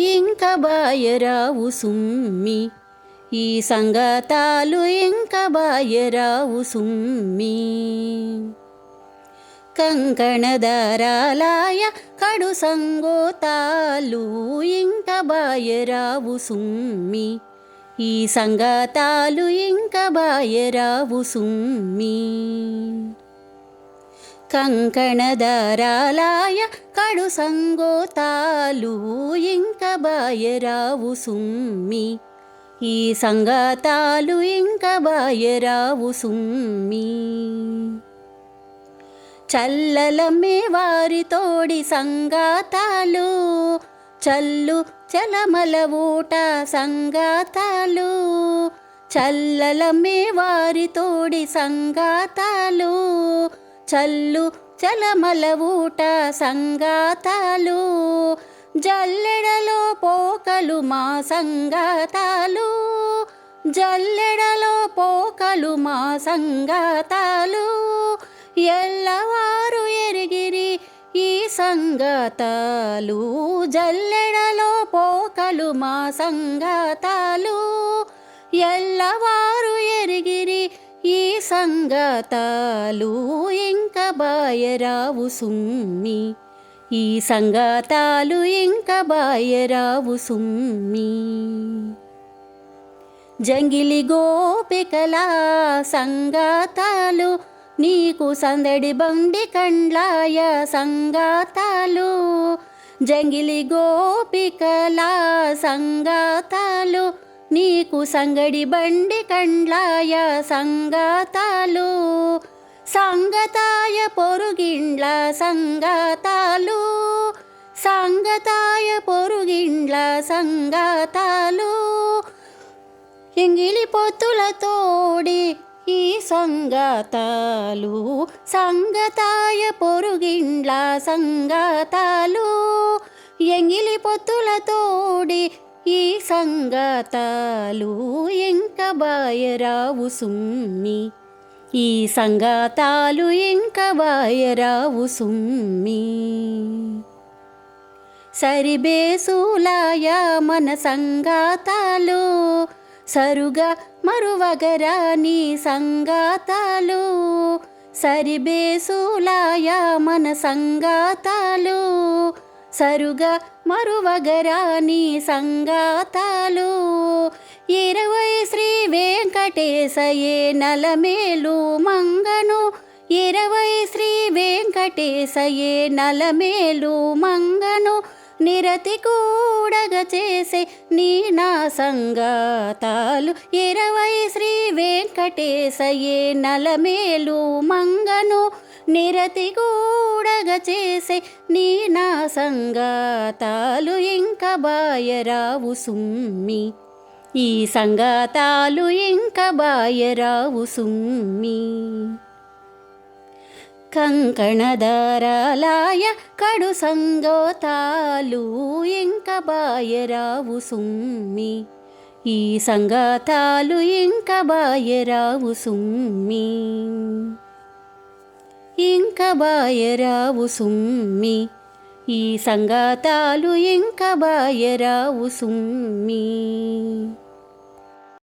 ఇంక బాయరావు సుమ్మి. ఈ సంగతాలు ఇంక బాయరావు సుమ్మి. కంకణదరాలాయ కడు సంగోతాలు ఇంక బాయరావు సుమ్మి. ఈ సంగతాలు ఇంక బాయరావు సుమ్మి. కంకణదరాలాయ కడు సంగోతాలు ఇంక బాయరావు సుమ్మి. ఈ సంగతాలు ఇంక బాయరావు సుమ్మి. చల్లలమ్మే వారి తోడి సంగాతాలు చల్లు చలమల ఊట సంగాతాలు చల్లలమ్మే వారి తోడి సంగాతాలు చల్లు చలమలవూట సంగాతాలు జల్లెడలో పోకలు మా సంగాతాలు జల్లెడలో పోకలు మా సంగాతాలు. ఎల్లవారు ఎరిగిరి ఈ సంగతాలు జల్లెడలో పోకలు మా సంగతాలు. ఎల్లవారు సంగతాలు ఇంకా బాయరావు సుమ్మి. ఈ సంగతాలు ఇంకా బాయరావు సుమ్మి. జంగిలి గోపికల సంగాతాలు నీకు సందడి బండి కండ్లాయ సంగాతాలు జంగిలి గోపికల సంగాతాలు నీకు సంగడి బండి కండ్లాయ సంగతాలు సంగతాయ పొరుగిండ్ల సంగతాలు సంగతాయ పొరుగిండ్ల సంగతాలు. ఎంగిలి పొత్తులతోడి ఈ సంగతాలు సంగతాయ పొరుగిండ్ల సంగతాలు. ఎంగిలి పొత్తులతోడి ఈ సంగతాలు ఇంకా బాయరావు సుమ్మి. ఈ సంగతాలు ఇంకా బాయరావు సుమ్మి. సరిబేసులాయ మన సంగాతాలు సరుగా మరువగరాని సంగాతాలు సరిబేసులాయ మన సంగాతాలు సరుగా మరువగరాని సంగాతాలు. ఇరవై శ్రీ వెంకటేశయే నలమేలు మంగను. ఇరవై శ్రీ వెంకటేశయే నలమేలు మంగను. నిరతి కూడగ చేసే నీ నా సంగతాలు ఇరవై శ్రీ వెంకటేశయే నలమేలు మంగను నిరతి కూడగ చేసే నీ నా సంగతాలు ఇంకా బాయరావు సుమ్మి. ఈ సంగతాలు ఇంకా బాయరావు సుమ్మి. కంకణదారాలాయ కడు సంగతాలు ఇంక బాయరావు సుమ్మి. ఈ సంగతాలు ఇంక బాయరావు సుమ్మి. ఇంక బాయరావు సుమ్మి. ఈ సంగతాలు ఇంక బాయరావు సుమ్మి.